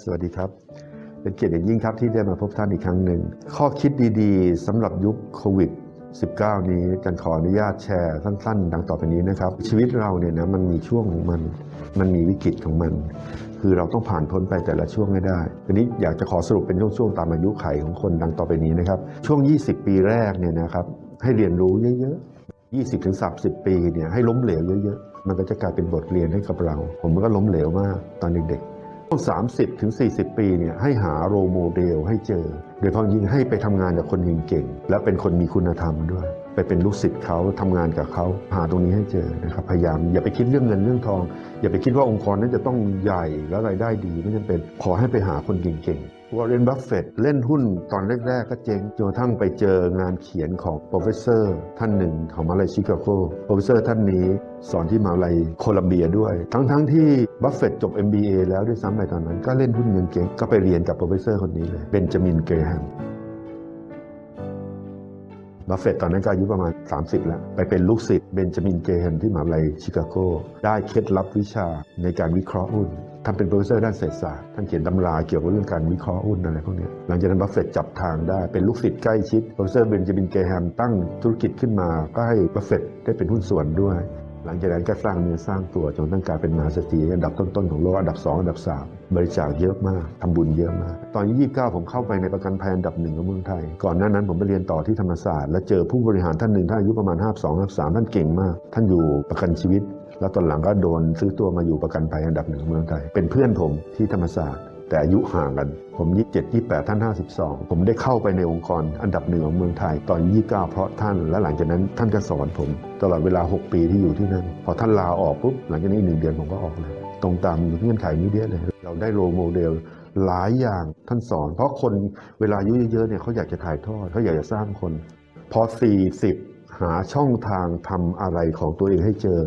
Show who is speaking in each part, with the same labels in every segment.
Speaker 1: สวัสดีครับ เป็นเกียรติอย่างยิ่งครับที่ได้มาพบท่านอีกครั้งหนึ่ง ข้อคิดดีๆสำหรับยุคโควิด 19 นี้กันขออนุญาตแชร์สั้นๆ ดังต่อไปนี้นะครับ ชีวิตเราเนี่ยนะมันมีช่วงของมัน มันมีวิกฤตของมัน คือเราต้องผ่านพ้นไปแต่ละช่วงให้ได้ทีนี้อยากจะขอสรุปเป็นช่วงๆตามอายุไขของคนดังต่อไปนี้นะครับ ช่วง 20 ปีแรกเนี่ยนะครับให้เรียนรู้เยอะๆ 20ถึง30 ปีเนี่ยให้ล้มเหลวเยอะๆ มันก็จะกลายเป็นบทเรียนให้กับเรา ผมก็ล้มเหลวมากตอนเด็ก วง30ถึง40 ปีเนี่ยให้หาโรโมเดลให้เจอ โดยเฉพาะยิ่งให้ไปทำงานกับคนเก่งๆและเป็นคนมีคุณธรรมด้วย ไปเป็นลูกศิษย์เขาทำงานกับเขาหาตรงนี้ให้เจอนะครับพยายามอย่าไปคิดเรื่องเงินเรื่องทอง อย่าไปคิดว่าองค์กรนั้นจะต้องใหญ่และรายได้ดีไม่จำเป็นขอให้ไปหาคนเก่งๆ วอร์เรน บัฟเฟตเล่นหุ้นตอนแรก ๆ ก็เจ๊งจนกระทั่งไปเจองานเขียนของโปรเฟสเซอร์ท่านหนึ่งของมหาลัยชิคาโกโปรเฟสเซอร์ท่านนี้สอนที่มหาลัยโคลัมเบียด้วย ทั้งๆที่บัฟเฟตจบ MBA แล้วด้วยซ้ำไปตอนนั้น ก็เล่นหุ้นยังเก่งก็ไปเรียนกับโปรเฟสเซอร์คนนี้เลยเบนจามินเกรแฮม บัฟเฟตตอนนั้นก็อายุประมาณ 30 แล้ว ไปเป็นลูกศิษย์เบนจามินเกแฮมที่มหาวิทยาลัยชิคาโก ได้เคล็ดลับวิชาในการวิเคราะห์หุ้นท่านเป็นโปรเฟสเซอร์ด้านเศรษฐศาสตร์ ท่านเขียนตำราเกี่ยวกับเรื่องการวิเคราะห์หุ้นอะไรพวกนี้ หลังจากนั้นบัฟเฟตจับทางได้ เป็นลูกศิษย์ใกล้ชิด โปรเฟสเซอร์เบนจามินเกแฮมตั้งธุรกิจขึ้นมา ก็ให้บัฟเฟตได้เป็นหุ้นส่วนด้วย หลังจากนั้นก็สร้างเนื้อสร้างตัวจนตั้งกลายเป็นมหาเศรษฐีอันดับต้นๆของโลกอันดับ 2 อันดับ 3 บริจาคเยอะมากทำบุญเยอะมาก ตอนอายุ29ผมเข้าไปในประกันภัยอันดับหนึ่งของเมืองไทย ก่อนหน้านั้นผมไปเรียนต่อที่ธรรมศาสตร์ แล้วเจอผู้บริหารท่านหนึ่งท่านอายุประมาณ52 53ท่านเก่งมาก ท่านอยู่ประกันชีวิต แล้วตอนหลังก็โดนซื้อตัวมาอยู่ประกันภัยอันดับหนึ่งของเมืองไทย เป็นเพื่อนผมที่ธรรมศาสตร์ แต่อายุห่างกัน ผม 27 28 ท่าน 52 ผมได้เข้าไปในองค์กรอันดับหนึ่งของเมืองไทย ตอน 29 เพราะท่าน และหลังจากนั้นท่านก็สอนผม ตลอดเวลา 6 ปีที่อยู่ที่นั่น พอท่านลาออกปุ๊บ หลังจากนี้อีกหนึ่งเดือนผมก็ออกเลย ตรงตามเงื่อนไขนี้เดียเลย เราได้โรลโมเดลหลายอย่างท่านสอน เพราะคนเวลาอายุเยอะๆเนี่ยเขาอยากจะถ่ายทอดเขาอยากจะสร้างคน พอ 40 หาช่องทางทำอะไรของตัวเองให้เจอ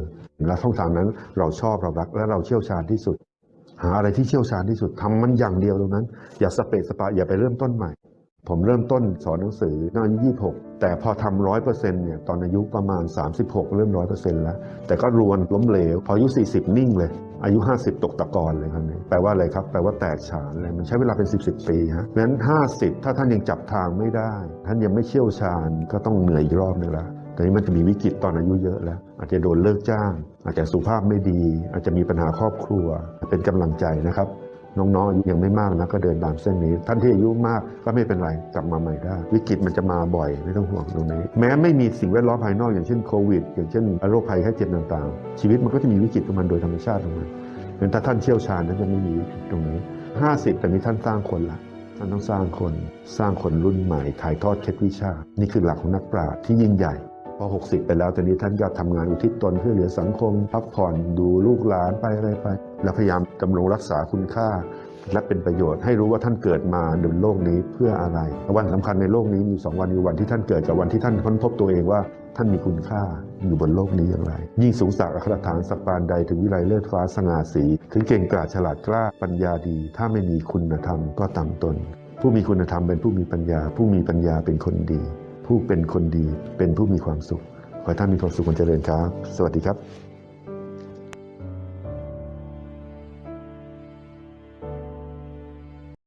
Speaker 1: และช่องทางนั้นเราชอบเรารักและเราเชี่ยวชาญที่สุด หาอะไรที่เชี่ยวชาญที่สุดทำมันอย่างเดียวตรงนั้น อย่าสเปซสปาอย่าไปเริ่มต้นใหม่ ผมเริ่มต้นสอนหนังสือตอนอายุ26แต่พอทำร้อยเปอร์เซ็นต์เนี่ยตอนอายุประมาณ 36 เริ่มร้อยเปอร์เซ็นต์แล้ว แต่ก็รวนล้มเหลว พออายุ 40 นิ่งเลย อายุ 50 ตกตะกอนเลยครับนี้แปลว่าอะไรครับ แปลว่าแตกฉานเลยมันใช้เวลาเป็น 10 10ปีฮะเพราะฉะนั้น 50 ถ้าท่านยังจับทางไม่ได้ ท่านยังไม่เชี่ยวชาญก็ต้องเหนื่อยอีกรอบหนึงละ แต่นี้มันจะมีวิกฤตตอนอายุเยอะแล้ว อาจจะโดนเลิกจ้าง อาจจะสุขภาพไม่ดี อาจจะมีปัญหาครอบครัว เป็นกำลังใจนะครับ น้องๆอายุยังไม่มากนะก็เดินตามเส้นนี้ ท่านที่อายุมากก็ไม่เป็นไรกลับมาใหม่ได้ วิกฤตมันจะมาบ่อยไม่ต้องห่วงตรงนี้ แม้ไม่มีสิ่งแวดล้อมภายนอกอย่างเช่นโควิด อย่างเช่นโรคภัยไข้เจ็บต่างๆ ชีวิตมันก็จะมีวิกฤตของมันโดยธรรมชาติของมันเพราะฉะนั้นถ้าท่านเชี่ยวชาญท่านจะไม่มีวิกฤตตรงนี้ 50แต่นี้ท่านสร้างคนละท่านต้องสร้างคน สร้างคนรุ่นใหม่ ถ่ายทอดเคล็ดวิชา นี่คือหลักของนักปราชญ์ที่ยิ่งใหญ่ พอ 60 ไปแล้วตอนนี้ท่านก็ทำงานอุทิศตนเพื่อเหลือสังคม พักผ่อนดูลูกหลานไปอะไรไป แล้วพยายามดำรงรักษาคุณค่า และเป็นประโยชน์ให้รู้ว่าท่านเกิดมาบนโลกนี้เพื่ออะไร วันสำคัญในโลกนี้มีสองวันคือวันที่ท่านเกิดกับวันที่ท่านค้นพบตัวเองว่าท่านมีคุณค่าอยู่บนโลกนี้อย่างไร ยิ่งสูงสักอัครฐานสักปานใดถึงวิไลเลิศฟ้าสง่าสี ถึงเก่งกาจฉลาดกล้าปัญญาดี ถ้าไม่มีคุณธรรมก็ต่ำตน ผู้มีคุณธรรมเป็นผู้มีปัญญา ผู้มีปัญญาเป็นคนดี ผู้เป็นคนดีเป็นผู้มีความสุข ขอให้ท่านมีความสุขคนเจริญครับ สวัสดีครับ